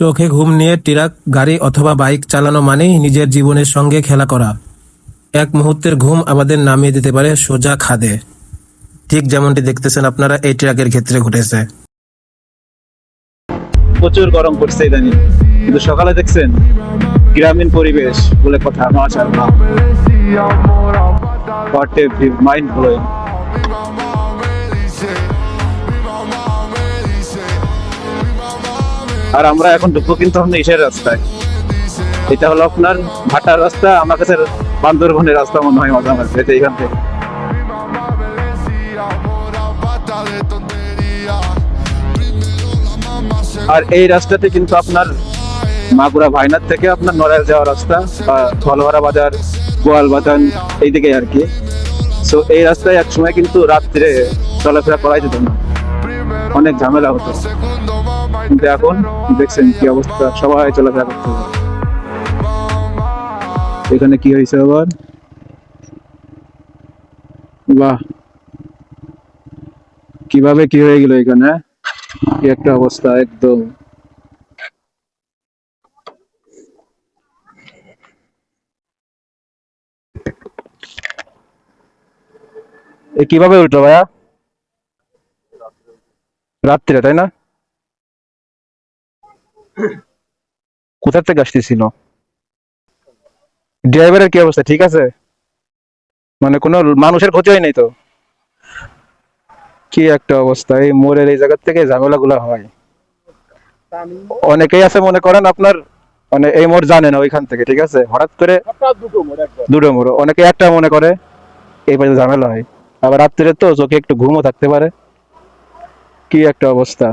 চোখে ঘুম নিয়ে ট্রাক, গাড়ি অথবা বাইক চালানো মানেই নিজের জীবনের সঙ্গে খেলা করা। এক মুহূর্তের ঘুম আমাদের নামিয়ে দিতে পারে সোজা খাদে। ঠিক যেমনটি দেখতেছেন আপনারা, এই ট্রাকের ক্ষেত্রে ঘটেছে। প্রচুর গরম পড়ছে ইদানিং। কিন্তু সকালে দেখছেন, গ্রামীণ পরিবেশ বলে কথা, মাশাআল্লাহ। হোয়াট এ মাইন্ড ব্লোয়িং আর আমরা এখন ঢুকবো কিন্তু আমরা ইসের রাস্তায়। এটা হলো আপনার ভাটার রাস্তা, আমার কাছে বান্দরবনের রাস্তা মনে হয় মাঝে মাঝে এটা এখান থেকে। আর এই রাস্তাতে কিন্তু আপনার মাগুরা ভাইনার থেকে আপনার নড়াইল যাওয়ার রাস্তা, বা ধলভাড়া বাজার, গোয়াল বাজার এইদিকে আর কি। সো এই রাস্তায় এক সময় কিন্তু রাত্রে চলাফেরা করাই যেত না। অনেক ঝামেলা হতো। কিন্তু এখন দেখছেন কি অবস্থা, সবাই চলাফেরা করতে। এখানে কি হয়েছে আবার? বাহ। কীভাবে কি হয়ে গেল এখানে? কি একটা অবস্থা, একদম। কীভাবে উল্টো ভাইয়া? রাত্রিরে তাই না? কোথা থেকে আসতেছিল? ড্রাইভারের কি অবস্থা? ঠিক আছে? মানে কোনো মানুষের ক্ষতি হয় নাই তো? কি একটা অবস্থা এই মোড়ের এই জায়গা থেকে ঝামেলা গুলা হয়। অনেকেই আছে মনে করেন আপনার মানে এই মোড় জানে না ওইখান থেকে ঠিক আছে? হঠাৎ করে দুটো মোড় অনেকে একটা মনে করে এই পাশে ঝামেলা হয়। আবার রাত্রিরে তো চোখে একটু ঘুমও থাকতে পারে। কি একটা অবস্থা।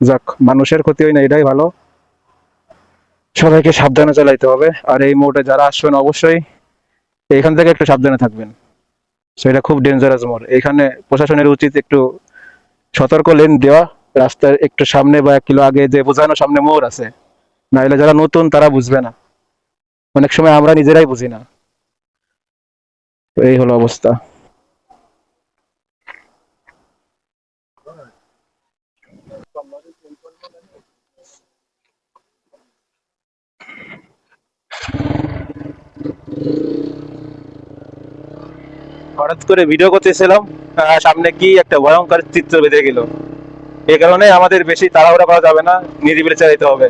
যাক মানুষের ক্ষতি হয় না এটাই ভালো। সবাইকে সাবধানে চালাইতে হবে। আর এই মোড়ে যারা আসবেন অবশ্যই এখান থেকে একটু সাবধানে থাকবেন। সেটা খুব ডেঞ্জারাস মোড়। এখানে প্রশাসনের উচিত একটু সতর্ক লেন দেওয়া। রাস্তার একটু সামনে বা এক কিলো আগে যে বোঝানো সামনে মোড় আছে নাহলে যারা নতুন তারা বুঝবে না। অনেক সময় আমরা নিজেরাই বুঝি না। এই হলো অবস্থা। হঠাৎ করে ভিডিও করতেছিলাম সামনে কি একটা ভয়ঙ্কর চিত্র বেঁধে গেল। এই কারণে আমাদের বেশি তাড়াহুড়া করা যাবে না, নিরিবিলি চালাতে হবে।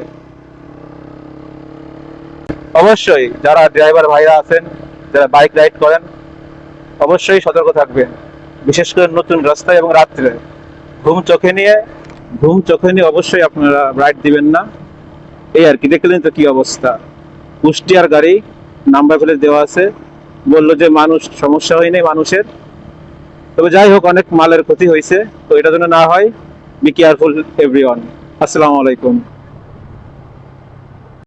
অবশ্যই যারা ড্রাইভার ভাইরা আছেন, যারা বাইক রাইড করেন, অবশ্যই সতর্ক থাকবেন। বিশেষ করে নতুন রাস্তায় এবং রাত্রে। ঘুম চোখে নিয়ে, ঘুম চোখে নিয়ে অবশ্যই আপনারা রাইড দিবেন না। এই আর কি, দেখলেন তো কি অবস্থা। কুষ্টিয়ার গাড়ি নাম্বার ফেলে দেওয়া আছে। বলল যে, মানুষ, সমস্যা হয়নি মানুষের? তবে যাই হোক, অনেক মালের ক্ষতি হয়েছে। তো এটা যেন না হয় বি কেয়ারফুল এভরিওয়ান আসসালামু আলাইকুম।